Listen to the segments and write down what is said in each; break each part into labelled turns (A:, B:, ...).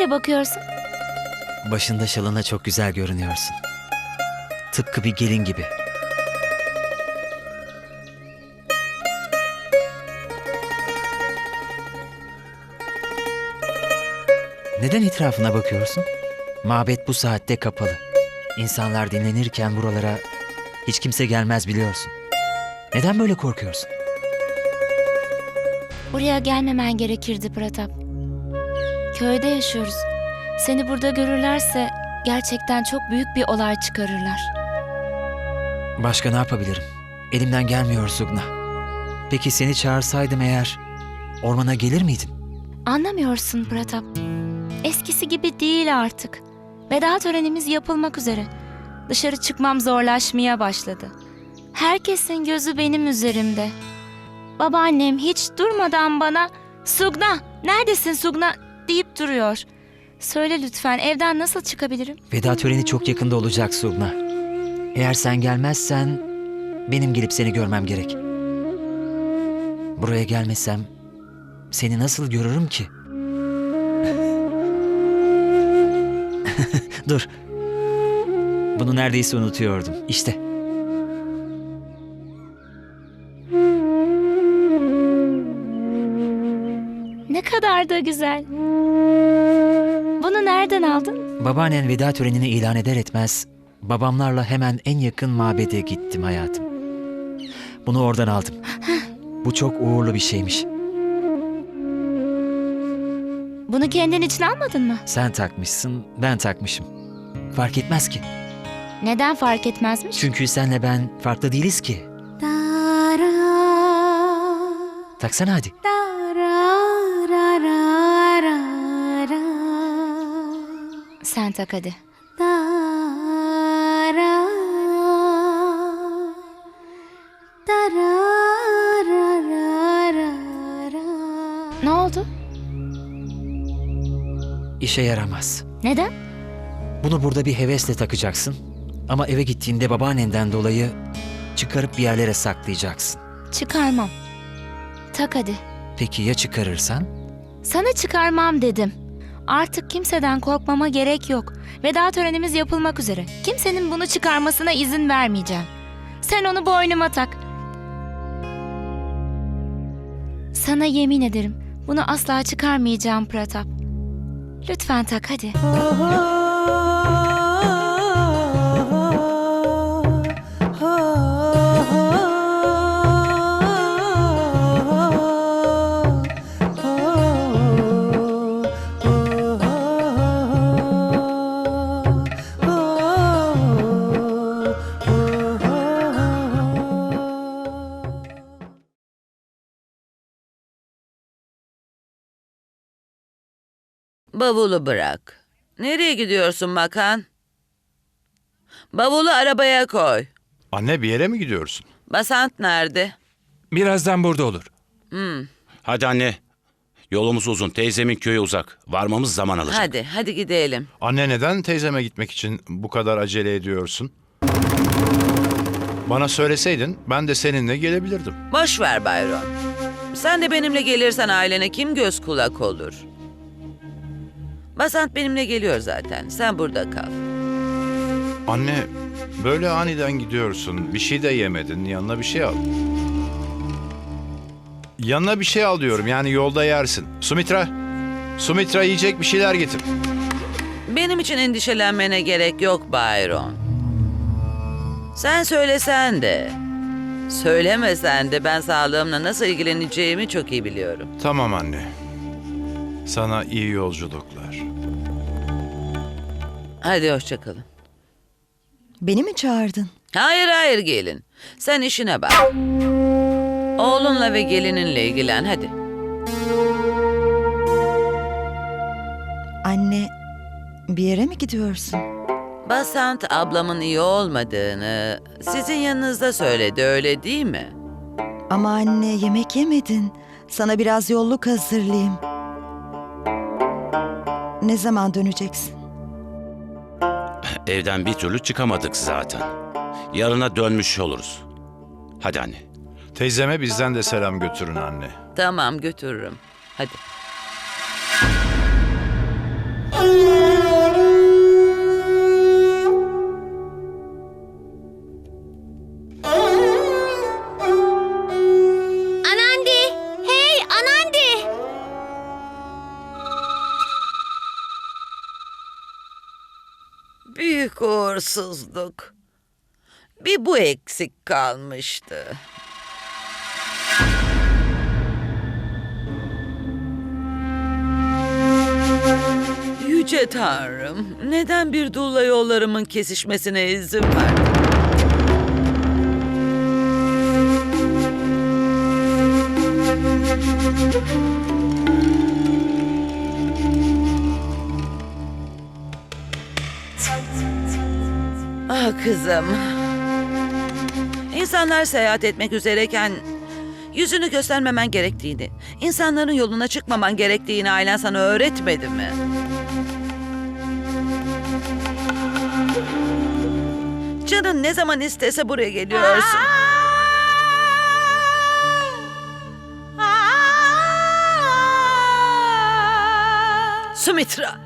A: öyle bakıyorsun?
B: Başında şalına çok güzel görünüyorsun. Tıpkı bir gelin gibi. Neden etrafına bakıyorsun? Mabet bu saatte kapalı. İnsanlar dinlenirken buralara hiç kimse gelmez biliyorsun. Neden böyle korkuyorsun?
A: Buraya gelmemen gerekirdi Pratap. Köyde yaşıyoruz. Seni burada görürlerse gerçekten çok büyük bir olay çıkarırlar.
B: Başka ne yapabilirim? Elimden gelmiyor Sugna. Peki seni çağırsaydım eğer ormana gelir miydin?
A: Anlamıyorsun Pratap. Eskisi gibi değil artık. Veda törenimiz yapılmak üzere. Dışarı çıkmam zorlaşmaya başladı. Herkesin gözü benim üzerimde. Babaannem hiç durmadan bana Sugna, neredesin Sugna deyip duruyor. Söyle lütfen evden nasıl çıkabilirim?
B: Veda töreni çok yakında olacak Sugna. Eğer sen gelmezsen benim gelip seni görmem gerek. Buraya gelmesem seni nasıl görürüm ki? Dur. Bunu neredeyse unutuyordum. İşte.
A: Ne kadar da güzel. Bunu nereden aldın?
B: Babaannen veda törenini ilan eder etmez babamlarla hemen en yakın mabede gittim hayatım. Bunu oradan aldım. Bu çok uğurlu bir şeymiş.
A: Bunu kendin için almadın mı?
B: Sen takmışsın, ben takmışım. Fark etmez ki.
A: Neden fark etmezmiş?
B: Çünkü senle ben farklı değiliz ki. Taksana hadi.
A: Tak hadi. Ne oldu?
B: İşe yaramaz.
A: Neden?
B: Bunu burada bir hevesle takacaksın. Ama eve gittiğinde babaannenden dolayı çıkarıp bir yerlere saklayacaksın.
A: Çıkarmam. Tak hadi.
B: Peki ya çıkarırsan?
A: Sana çıkarmam dedim. Artık kimseden korkmama gerek yok. Veda törenimiz yapılmak üzere. Kimsenin bunu çıkarmasına izin vermeyeceğim. Sen onu boynuma tak. Sana yemin ederim bunu asla çıkarmayacağım Pratap. Lütfen tak hadi.
C: Bavulu bırak. Nereye gidiyorsun Makan? Bavulu arabaya koy.
D: Anne bir yere mi gidiyorsun?
C: Basant nerede?
E: Birazdan burada olur.
F: Hadi anne. Yolumuz uzun. Teyzemin köyü uzak. Varmamız zaman alacak.
C: Hadi, hadi gidelim.
D: Anne neden teyzeme gitmek için bu kadar acele ediyorsun? Bana söyleseydin ben de seninle gelebilirdim.
C: Boş ver Bayron. Sen de benimle gelirsen ailene kim göz kulak olur? Basant benimle geliyor zaten. Sen burada kal.
D: Anne böyle aniden gidiyorsun. Bir şey de yemedin. Yanına bir şey al. Yanına bir şey al diyorum. Yani yolda yersin. Sumitra. Sumitra yiyecek bir şeyler getir.
C: Benim için endişelenmene gerek yok Bayron. Sen söylesen de, söylemesen de ben sağlığımla nasıl ilgileneceğimi çok iyi biliyorum.
D: Tamam anne. Sana iyi yolculuklar.
C: Hadi hoşçakalın.
G: Beni mi çağırdın?
C: Hayır hayır gelin. Sen işine bak. Oğlunla ve gelininle ilgilen hadi.
G: Anne, bir yere mi gidiyorsun?
C: Basant ablamın iyi olmadığını sizin yanınızda söyledi öyle değil mi?
G: Ama anne yemek yemedin. Sana biraz yolluk hazırlayayım. Ne zaman döneceksin?
F: Evden bir türlü çıkamadık zaten. Yarına dönmüş oluruz. Hadi anne.
D: Teyzeme bizden de selam götürün anne.
C: Tamam götürürüm. Hadi. Arsızlık. Bir bu eksik kalmıştı. Yüce Tanrım, neden bir dula yollarımın kesişmesine izin verdin? Kızım. İnsanlar seyahat etmek üzereyken yüzünü göstermemen gerektiğini, insanların yoluna çıkmaman gerektiğini ailen sana öğretmedi mi? Canın ne zaman istese buraya geliyorsun. Sumitra.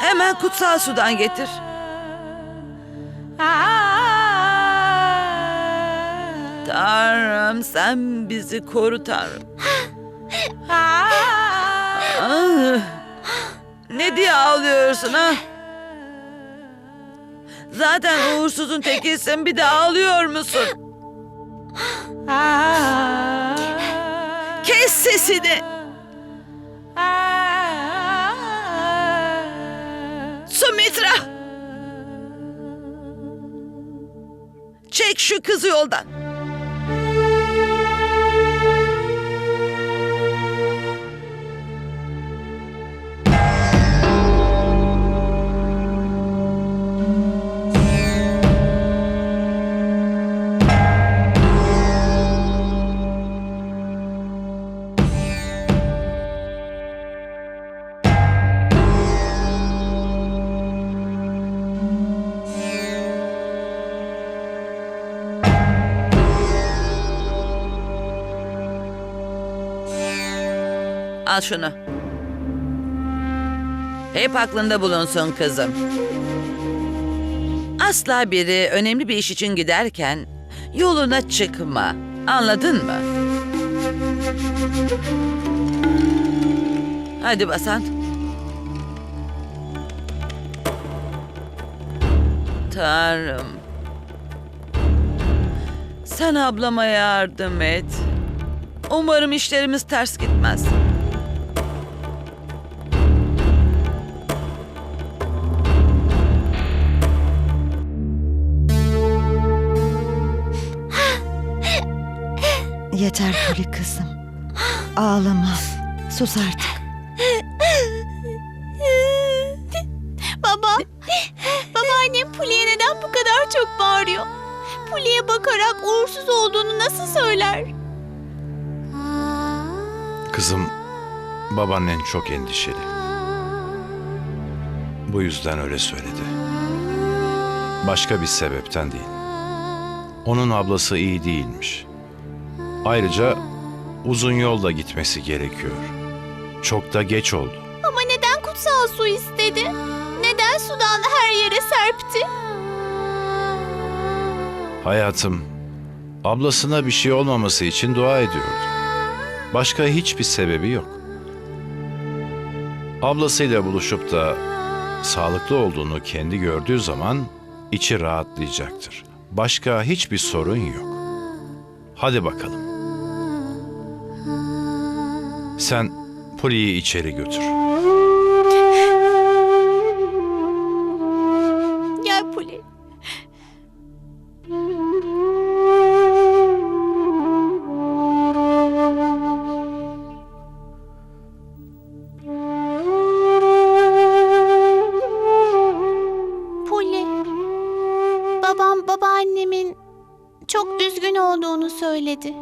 C: Hemen kutsal sudan getir. Tanrım sen bizi koru Tanrım. Ah, ne diye ağlıyorsun ha? Zaten uğursuzun tekisin bir de ağlıyor musun? Kes sesini. Sumitra. Çek şu kızı yoldan. Al şunu. Hep aklında bulunsun kızım. Asla biri önemli bir iş için giderken yoluna çıkma. Anladın mı? Hadi Basant. Tanrım. Sen ablama yardım et. Umarım işlerimiz ters gitmez.
G: Yeter Puli kızım. Ağlama. Sus artık.
H: Baba, babaannem Puli'ye neden bu kadar çok bağırıyor? Puli'ye bakarak uğursuz olduğunu nasıl söyler?
D: Kızım, babaannen çok endişeli. Bu yüzden öyle söyledi. Başka bir sebepten değil. Onun ablası iyi değilmiş. Ayrıca uzun yolda gitmesi gerekiyor. Çok da geç oldu.
H: Ama neden kutsal su istedi? Neden sudan her yere serpti?
D: Hayatım, ablasına bir şey olmaması için dua ediyordu. Başka hiçbir sebebi yok. Ablasıyla buluşup da sağlıklı olduğunu kendi gördüğü zaman içi rahatlayacaktır. Başka hiçbir sorun yok. Hadi bakalım. Sen Poli'yi içeri götür.
H: Gel Puli. Puli. Babam babaannemin çok üzgün olduğunu söyledi.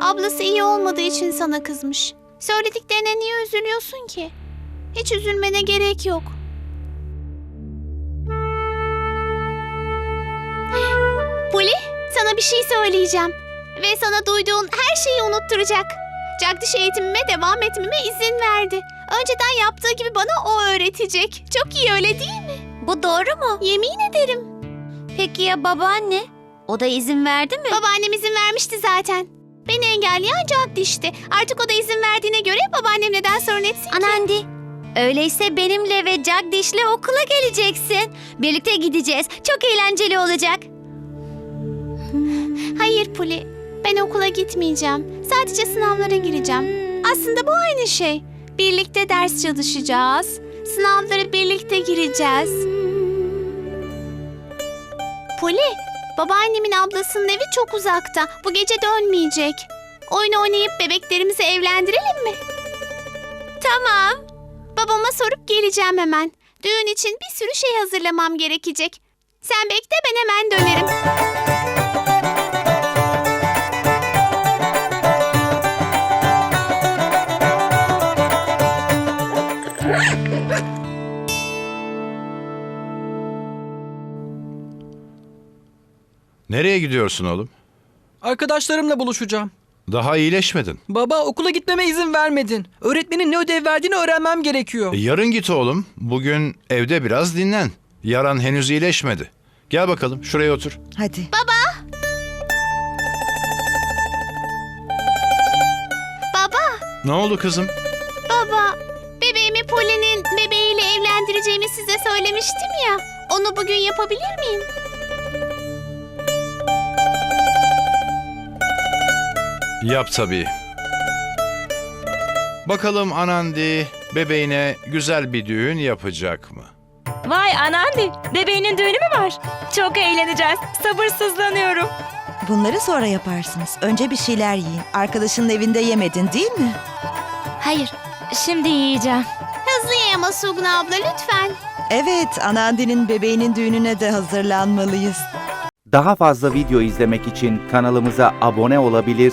H: Ablası iyi olmadığı için sana kızmış. Söylediklerine niye üzülüyorsun ki? Hiç üzülmene gerek yok. Puli, sana bir şey söyleyeceğim. Ve sana duyduğun her şeyi unutturacak. Jagdish eğitimime devam etmeme izin verdi. Önceden yaptığı gibi bana o öğretecek. Çok iyi öyle değil mi?
I: Bu doğru mu?
H: Yemin ederim.
I: Peki ya babaanne? O da izin verdi mi?
H: Babaannem izin vermişti zaten. Beni engelleyen Jagdish'ti. Artık o da izin verdiğine göre babaannem neden sorun etsin ki?
I: Anandi, Öyleyse benimle ve Jagdish'le okula geleceksin. Birlikte gideceğiz. Çok eğlenceli olacak.
H: Hayır Puli, ben okula gitmeyeceğim. Sadece sınavlara gireceğim. Aslında bu aynı şey. Birlikte ders çalışacağız. Sınavlara birlikte gireceğiz. Puli, babaannemin ablasının evi çok uzakta. Bu gece dönmeyecek. Oyun oynayıp bebeklerimizi evlendirelim mi? Tamam. Babama sorup geleceğim hemen. Düğün için bir sürü şey hazırlamam gerekecek. Sen bekle ben hemen dönerim.
D: Nereye gidiyorsun oğlum?
J: Arkadaşlarımla buluşacağım.
D: Daha iyileşmedin.
J: Baba okula gitmeme izin vermedin. Öğretmenin ne ödev verdiğini öğrenmem gerekiyor.
D: E, yarın git oğlum. Bugün evde biraz dinlen. Yaran henüz iyileşmedi. Gel bakalım şuraya otur.
G: Hadi.
H: Baba,
D: Ne oldu kızım?
H: baba. Bebeğimi Poli'nin bebeğiyle evlendireceğimi size söylemiştim ya. Onu bugün yapabilir miyim?
D: Yap tabii. Bakalım Anandi bebeğine güzel bir düğün yapacak mı?
A: Vay Anandi, bebeğinin düğünü mü var? Çok eğleneceğiz. Sabırsızlanıyorum.
G: Bunları sonra yaparsınız. Önce bir şeyler yiyin. Arkadaşının evinde yemedin değil mi?
A: Hayır, şimdi yiyeceğim.
H: Hızlı ye ama Sugna abla lütfen.
G: Evet, Anandi'nin bebeğinin düğününe de hazırlanmalıyız.
K: Daha fazla video izlemek için kanalımıza abone olabilir,